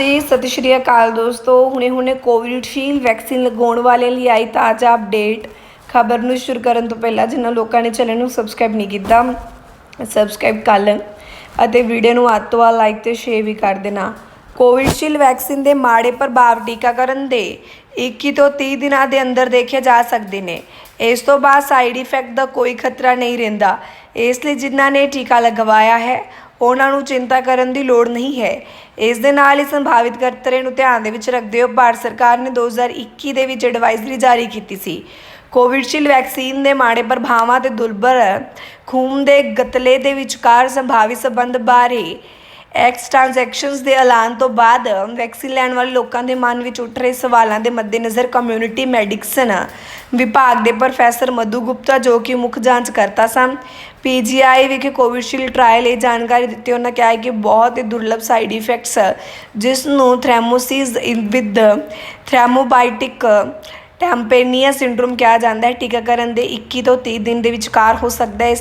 ਹਾਂਜੀ ਸਤਿ ਸ਼੍ਰੀ ਅਕਾਲ ਦੋਸਤੋ। ਹੁਣੇ ਹੁਣੇ ਕੋਵਿਡਸ਼ੀਲਡ ਵੈਕਸੀਨ ਲਗਾਉਣ ਵਾਲੇ ਲਈ ਆਈ ਤਾਜ਼ਾ ਅਪਡੇਟ ਖਬਰ ਨੂੰ ਸ਼ੁਰੂ ਕਰਨ ਤੋਂ ਪਹਿਲਾਂ ਜਿਨ੍ਹਾਂ ਲੋਕਾਂ ਨੇ ਚੈਨਲ ਨੂੰ ਸਬਸਕ੍ਰਾਈਬ ਨਹੀਂ ਕੀਤਾ ਸਬਸਕ੍ਰਾਈਬ ਕਰ ਲੈਣ ਅਤੇ ਵੀਡੀਓ ਨੂੰ ਵੱਧ ਤੋਂ ਵੱਧ ਲਾਈਕ ਤੇ ਸ਼ੇਅਰ ਵੀ ਕਰ ਦੇਣਾ। ਕੋਵਿਡਸ਼ੀਲਡ ਵੈਕਸੀਨ ਦੇ ਮਾੜੇ ਪ੍ਰਭਾਵ ਟੀਕਾਕਰਨ ਦੇ 21 ਤੋਂ 30 ਦਿਨਾਂ ਦੇ ਅੰਦਰ ਦੇਖੇ ਜਾ ਸਕਦੇ ਨੇ। ਇਸ ਤੋਂ ਬਾਅਦ ਸਾਈਡ ਇਫੈਕਟ ਦਾ ਕੋਈ ਖਤਰਾ ਨਹੀਂ ਰਹਿੰਦਾ। ਇਸ ਲਈ ਜਿਨ੍ਹਾਂ ਨੇ ਟੀਕਾ ਲਗਵਾਇਆ ਹੈ ਉਹਨਾਂ ਨੂੰ ਚਿੰਤਾ ਕਰਨ ਦੀ ਲੋੜ ਨਹੀਂ ਹੈ। ਇਸ ਦੇ ਨਾਲ ਹੀ ਸੰਭਾਵਿਤ ਖਤਰੇ ਨੂੰ ਧਿਆਨ ਦੇ ਵਿੱਚ ਰੱਖਦੇ ਹੋਏ ਭਾਰਤ ਸਰਕਾਰ ਨੇ 2021 ਦੇ ਵਿੱਚ ਐਡਵਾਈਜ਼ਰੀ ਜਾਰੀ ਕੀਤੀ ਸੀ। ਕੋਵਿਡਸ਼ੀਲਡ ਵੈਕਸੀਨ ਦੇ ਮਾੜੇ ਪ੍ਰਭਾਵਾਂ ਤੇ ਦੁਰਬਲ ਖੂਨ ਦੇ ਗਤਲੇ ਦੇ ਵਿਚਕਾਰ ਸੰਭਾਵੀ ਸੰਬੰਧ ਬਾਰੇ ਐਕਸ ਟ੍ਰਾਂਜੈਕਸ਼ਨਸ ਦੇ ਐਲਾਨ ਤੋਂ ਬਾਅਦ ਵੈਕਸੀਨ ਲੈਣ ਵਾਲੇ ਲੋਕਾਂ ਦੇ ਮਨ ਵਿੱਚ ਉੱਠ ਰਹੇ ਸਵਾਲਾਂ ਦੇ ਮੱਦੇਨਜ਼ਰ ਕਮਿਊਨਿਟੀ ਮੈਡੀਕਸਨ ਵਿਭਾਗ ਦੇ ਪ੍ਰੋਫੈਸਰ ਮਧੂ ਗੁਪਤਾ ਜੋ ਕਿ ਮੁੱਖ ਜਾਂਚ ਕਰਤਾ ਸਨ ਪੀਜੀਆਈ ਵਿਖੇ ਕੋਵਿਸ਼ੀਲਡ ਟ੍ਰਾਇਲ ਇਹ ਜਾਣਕਾਰੀ ਦਿੱਤੀ। ਉਹਨਾਂ ਕਿਹਾ ਕਿ ਬਹੁਤ ਹੀ ਦੁਰਲਭ ਸਾਈਡ ਇਫੈਕਟਸ ਜਿਸ ਨੂੰ ਥ੍ਰੈਮੋਸਿਸ ਵਿਦ ਥ੍ਰੈਮੋਬਾਈਟਿਕ ਟੈਂਪੇਨੀਆ ਸਿੰਡਰੋਮ ਕਿਹਾ ਜਾਂਦਾ ਹੈ। ਟੀਕਾਕਰਨ ਦੇ 21 ਤੋਂ 30 ਦਿਨ ਦੇ ਵਿਚਕਾਰ ਹੋ ਸਕਦਾ ਹੈ। ਇਸ